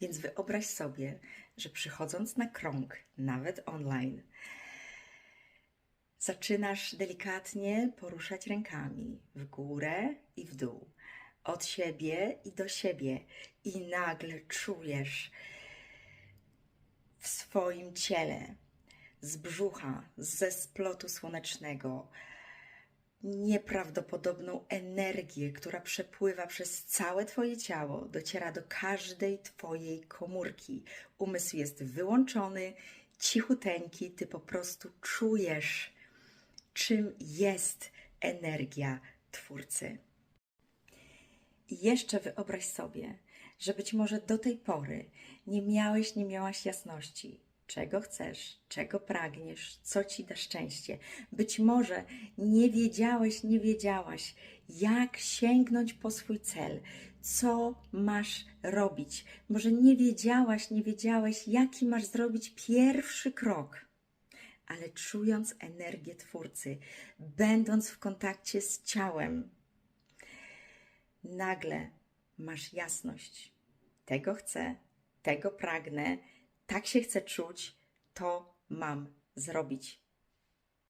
Więc wyobraź sobie, że przychodząc na krąg, nawet online, zaczynasz delikatnie poruszać rękami w górę i w dół, od siebie i do siebie, i nagle czujesz w swoim ciele, z brzucha, ze splotu słonecznego, nieprawdopodobną energię, która przepływa przez całe Twoje ciało, dociera do każdej Twojej komórki. Umysł jest wyłączony, cichuteńki, Ty po prostu czujesz, czym jest energia Twórcy. I jeszcze wyobraź sobie, że być może do tej pory nie miałeś, nie miałaś jasności, czego chcesz, czego pragniesz, co ci da szczęście. Być może nie wiedziałeś, nie wiedziałaś, jak sięgnąć po swój cel, co masz robić. Może nie wiedziałaś, nie wiedziałeś, jaki masz zrobić pierwszy krok ale czując energię Twórcy, będąc w kontakcie z ciałem, nagle masz jasność. Tego chcę, tego pragnę, tak się chcę czuć, to mam zrobić.